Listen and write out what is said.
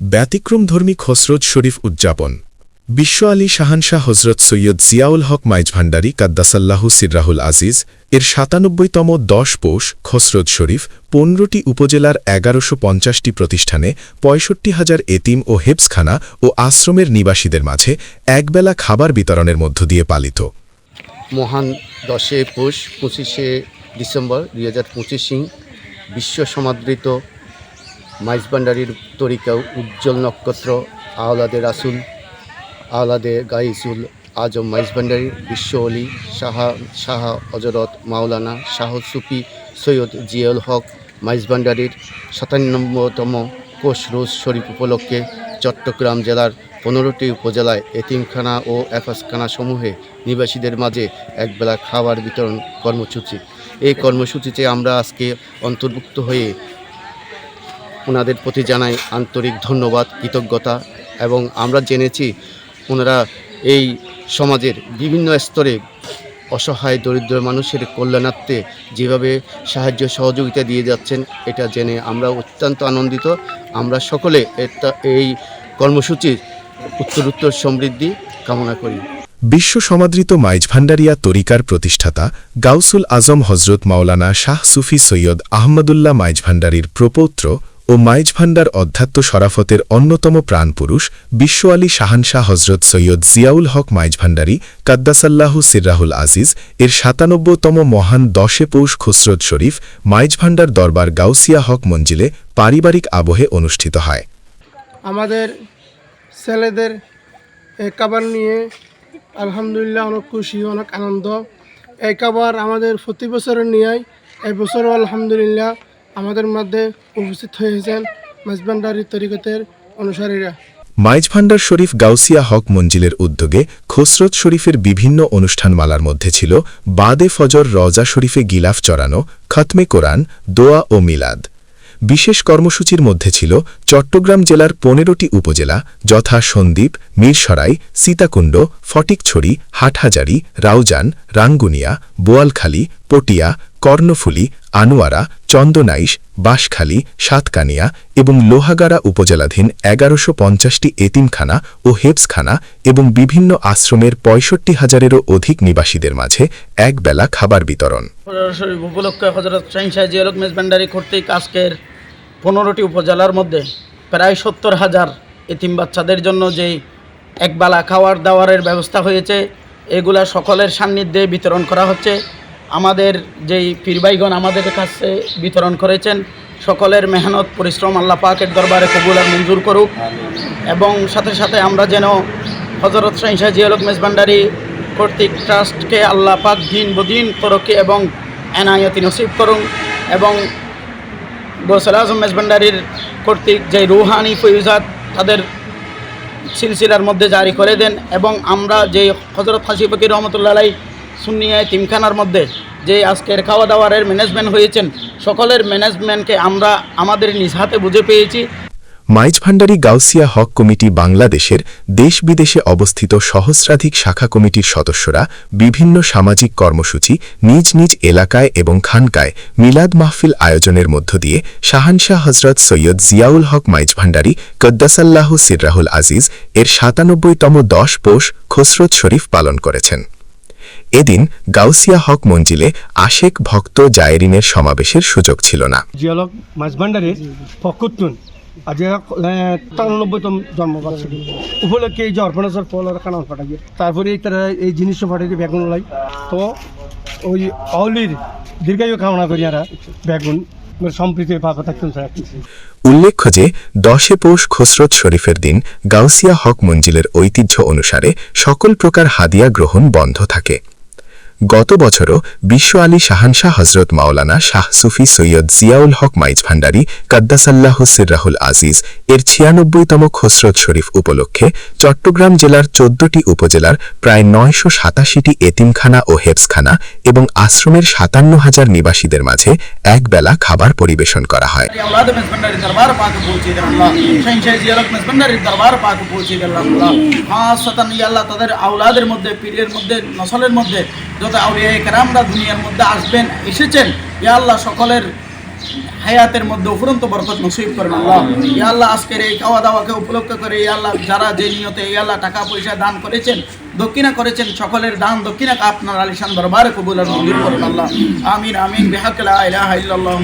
ব্যতিক্রমধর্মী খসরত শরীফ উদযাপন। বিশ্ব আলী শাহানশাহ হজরত সৈয়দ জিয়াউল হক মাইজ ভান্ডারী কাদ্দাসাল্লাহু সিররাহুল আজিজ এর সাতানব্বইতম দশ পোষ খসরত শরীফ পনেরোটি উপজেলার এগারোশো পঞ্চাশটি প্রতিষ্ঠানে পঁয়ষট্টি হাজার এতিম ও হেপসখানা ও আশ্রমের নিবাসীদের মাঝে একবেলা খাবার বিতরণের মধ্য দিয়ে পালিত। মহান দশে পোষ পঁচিশে ডিসেম্বর দুই হাজার পঁচিশিং বিশ্ব সমাদৃত মাইজবান্ডারির তরিকা উজ্জ্বল নক্ষত্র, আহলাদে রাসুল, আহলাদে গাইসুল, আজম মাইজবান্ডারি, বিশ্ব অলি শাহা শাহা হজরত মাওলানা শাহ সুফি সৈয়দ জিয়াউল হক, মাইজবান্ডারির সাতান্নব্বইতম কোষ রোজ শরীফ উপলক্ষে চট্টগ্রাম জেলার পনেরোটি উপজেলায় এতিমখানা ও এফাসখানা সমূহে নিবাসীদের মাঝে একবেলা খাবার বিতরণ কর্মসূচি। এই কর্মসূচিতে আমরা আজকে অন্তর্ভুক্ত হয়ে ওনাদের প্রতি জানাই আন্তরিক ধন্যবাদ, কৃতজ্ঞতা এবং আমরা জেনেছি ওনারা এই সমাজের বিভিন্ন স্তরে অসহায়, দরিদ্র মানুষের কল্যাণার্থে যেভাবে সাহায্য সহযোগিতা দিয়ে যাচ্ছেন, এটা জেনে আমরা অত্যন্ত আনন্দিত। আমরা সকলে এই কর্মসূচির উত্তরোত্তর সমৃদ্ধি কামনা করি। বিশ্ব সমাদৃত মাইজ ভান্ডারিয়া তরিকার প্রতিষ্ঠাতা গাউসুল আজম হজরত মাওলানা শাহ সুফি সৈয়দ আহমদুল্লাহ মাইজ ভান্ডারির প্রপৌত্র ও মাইজ ভান্ডার অধ্যাত্ম শরাফতের অন্যতম প্রাণপুরুষ বিশ্ব আলী শাহানশাহ হজরত সৈয়দ জিয়াউল হক মাইজ ভান্ডারি কাদ্দাসাল্লাহু সিররাহুল আজিজ এর সাতানব্বইতম মহান দশে পৌষ খুসরত শরীফ মাইজ ভান্ডার দরবার গাউসিয়া হক মঞ্জিলে পারিবারিক আবহে অনুষ্ঠিত হয়। আমাদের ছেলেদের খাবার নিয়ে আলহামদুলিল্লাহ অনেক খুশি, অনেক আনন্দ। এই খাবার আমাদের প্রতি বছরের নিয়ে এই বছরও আলহামদুলিল্লাহ আমাদের মধ্যে উপস্থিত হয়েছেন মাঝবান্ডারি তরিকতের অনুসারীরা। মাইজ ভান্ডার শরীফ গাউসিয়া হক মঞ্জিলের উদ্যোগে খসরত শরীফের বিভিন্ন অনুষ্ঠানমালার মধ্যে ছিল বাদে ফজর রজা শরীফে গিলাফ চড়ানো, খতমে কোরআন, দোয়া ও মিলাদ। বিশেষ কর্মসূচির মধ্যে ছিল চট্টগ্রাম জেলার পনেরোটি উপজেলা, যথা সন্দ্বীপ, মিরসরাই, সীতাকুণ্ড, ফটিকছড়ি, হাটহাজারি, রাউজান, রাঙ্গুনিয়া, বোয়ালখালী, পটিয়া কর্ণফুলী, আনোয়ারা, চন্দনাইশ, বাঁশখালী, সাতকানিয়া এবং লোহাগাড়া উপজেলাধীন এগারোশো পঞ্চাশটি এতিমখানা ও হেপসখানা এবং বিভিন্ন আশ্রমের পঁয়ষট্টি হাজারেরও অধিক নিবাসীদের মাঝে একবেলা খাবার বিতরণ। উপলক্ষে হজরত আজকের পনেরোটি উপজেলার মধ্যে প্রায় সত্তর হাজার এতিম বাচ্চাদের জন্য যেই একবেলা খাওয়ার দাওয়ারের ব্যবস্থা হয়েছে, এগুলা সকলের সান্নিধ্যে বিতরণ করা হচ্ছে। আমাদের যেই পীরবাইগণ আমাদের কাছে বিতরণ করেছেন, সকলের মেহনত, পরিশ্রম আল্লাহ পাকের দরবারে কবুল আর মঞ্জুর করুক। এবং সাথে সাথে আমরা যেন হজরত শাহিনশাহ জিয়ালক মেজবান্ডারি কর্তৃক ট্রাস্টকে আল্লাহ পাক দিন বদিন তরকি এবং এনায়তি নসিব করুন এবং গোসল আজম মেজবান্ডারির কর্তৃক যে রুহানি ফৈজাত তাদের সিলসিলার মধ্যে জারি করে দেন এবং আমরা যে হজরত হাসি ফকির রহমতুল্লাহ সুন্নিয়ায় তিমখানার মধ্যে যে আজকের খাওয়া দাওয়ারের ম্যানেজমেন্ট হয়েছেন, সকলের ম্যানেজমেন্টকে আমরা আমাদের নিজ হাতে বুঝে পেয়েছি। মাইজ ভান্ডারি গাউসিয়া হক কমিটি বাংলাদেশের দেশ বিদেশে অবস্থিত সহস্রাধিক শাখা কমিটির সদস্যরা বিভিন্ন সামাজিক কর্মসূচি নিজ নিজ এলাকায় এবং খানকায় মিলাদ মাহফিল আয়োজনের মধ্য দিয়ে শাহানশাহ হজরত সৈয়দ জিয়াউল হক মাইজ ভান্ডারি কদ্দাসাল্লাহ সিররাহুল আজিজ এর সাতানব্বইতম দশ পোষ খসরত শরীফ পালন করেছেন। এদিন গাউসিয়া হক মঞ্জিলে আশেক ভক্ত জায়েরিনের সমাবেশের সুযোগ ছিল না। জিয়ালক মাছ ভাণ্ডারের পক্ষতুন আজ তিরানব্বইতম জন্মবার্ষিকী। উপলক্ষে এই যে অর্পণাচর ফল আর কানাল পাঠাই তারপরে এই তারা এই জিনিসটা পাঠাই বেগুন লাই। তো ওই অলির দীর্ঘায়ু কামনা করি আর বেগুন উল্লেখ্য যে, দশে পৌষ খসরত শরীফের দিন গাউসিয়া হক মঞ্জিলের ঐতিহ্য অনুসারে সকল প্রকার হাদিয়া গ্রহণ বন্ধ থাকে। গত বছরও বিশ্ব আলী শাহানশাহ হজরত মাওলানা শাহ সুফি সৈয়দ জিয়াউল হক মাইজ ভান্ডারি কাদ্দাসাল্লাহ রাহুল আজিজ এর ছিয়ানব্বইতম খসরত শরীফ উপলক্ষে চট্টগ্রাম জেলার চোদ্দটি উপজেলার প্রায় নয়শো সাতাশিটি এতিমখানা ও হেপসখানা এবং আশ্রমের সাতান্ন হাজার নিবাসীদের মাঝে একবেলা খাবার পরিবেশন করা হয়। মধ্যে যত আউলিয়া কেরামরা দুনিয়ার মধ্যে আসবেন এসেছেন ইয়া আল্লাহ সকলের হায়াতের মধ্যে উপরন্ত বরফত নসিব করেন আল্লাহ। ইয়া আল্লাহ আজকের এই খাওয়া দাওয়াকে উপলক্ষ করে ইয়া আল্লাহ যারা যে নিয়তে ইয়া আল্লাহ টাকা পয়সা দান করেছেন দক্ষিণা করেছেন সকলের দান দক্ষিণাকে আপনার আলিশান দরবারে কবুল আর মঞ্জুর করেন আল্লাহ। আমিন আমিন। বেহাকলা ইলাহা ইল্লাল্লাহ